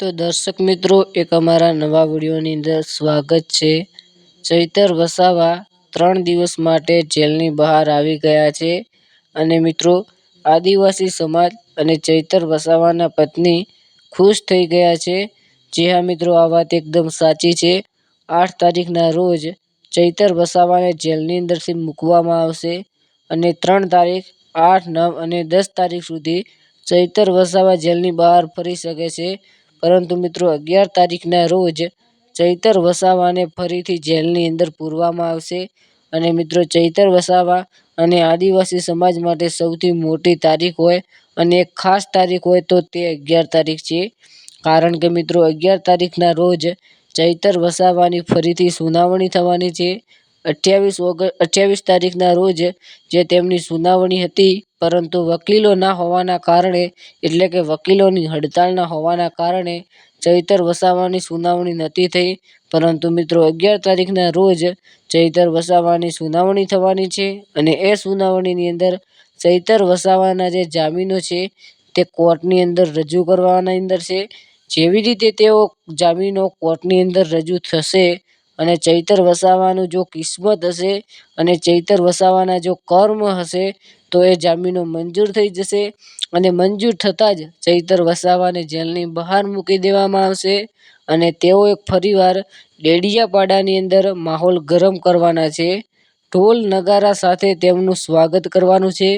તો દર્શક મિત્રો, એક અમારા નવા વિડીયોની અંદર સ્વાગત છે. ચૈતર વસાવા ત્રણ દિવસ માટે જેલની બહાર આવી ગયા છે. અને મિત્રો, આદિવાસી સમાજ અને ચૈતર વસાવાના પત્ની ખુશ થઈ ગયા છે. જે હા મિત્રો, આ વાત એકદમ સાચી છે. આઠ તારીખના રોજ ચૈતર વસાવાને જેલની અંદરથી મૂકવામાં આવશે અને ત્રણ તારીખ, આઠ, નવ અને દસ તારીખ સુધી ચૈતર વસાવા જેલની બહાર ફરી શકે છે. પરંતુ મિત્રો, અગિયાર તારીખના રોજ ચૈતર વસાવાને ફરીથી જેલની અંદર પૂરવામાં આવશે. અને મિત્રો, ચૈતર વસાવા અને આદિવાસી સમાજ માટે સૌથી મોટી તારીખ હોય અને એક ખાસ તારીખ હોય તો તે અગિયાર તારીખ છે. કારણ કે મિત્રો, અગિયાર તારીખના રોજ ચૈતર વસાવાની ફરીથી સુનાવણી થવાની છે. અઠ્યાવીસ ઓગસ્ટ અઠ્યાવીસ તારીખના રોજ જે તેમની સુનાવણી હતી પરંતુ વકીલો ના હોવાના કારણે, એટલે કે વકીલોની હડતાળના હોવાના કારણે, ચૈતર વસાવાની સુનાવણી નહોતી થઈ. પરંતુ મિત્રો, અગિયાર તારીખના રોજ ચૈતર વસાવાની સુનાવણી થવાની છે અને એ સુનાવણીની અંદર ચૈતર વસાવાના જે જામીનો છે, તે કોર્ટની અંદર રજૂ કરવાના અંદર છે. જેવી રીતે તેઓ જામીનો કોર્ટની અંદર રજૂ થશે અને ચૈતર વસાવાનું જો કિસ્મત હશે અને ચૈતર વસાવાના જો કર્મ હશે તો એ જામીનો મંજૂર થઈ જશે અને મંજૂર થતાં જ ચૈતર વસાવાને જેલની બહાર મૂકી દેવામાં આવશે અને તેઓ એક ફરીવાર ડેડિયાપાડાની અંદર માહોલ ગરમ કરવાના છે. ઢોલ નગારા સાથે તેમનું સ્વાગત કરવાનું છે.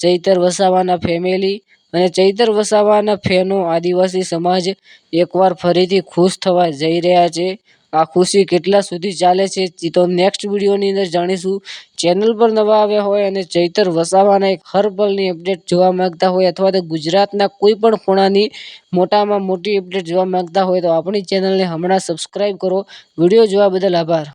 ચૈતર વસાવાના ફેમિલી અને ચૈતર વસાવાના ફેનો આદિવાસી સમાજ એકવાર ફરીથી ખુશ થવા જઈ રહ્યા છે. આ ખુશી કેટલા સુધી ચાલે છે તો નેક્સ્ટ વિડીયોની અંદર જાણીશું. ચેનલ પર નવા આવ્યા હોય અને ચૈતર વસાવાના એક હર પલની અપડેટ જોવા માંગતા હોય અથવા તો ગુજરાતના કોઈ પણ ખૂણાની મોટામાં મોટી અપડેટ જોવા માંગતા હોય તો આપણી ચેનલને હમણાં સબસ્ક્રાઈબ કરો. વીડિયો જોવા બદલ આભાર.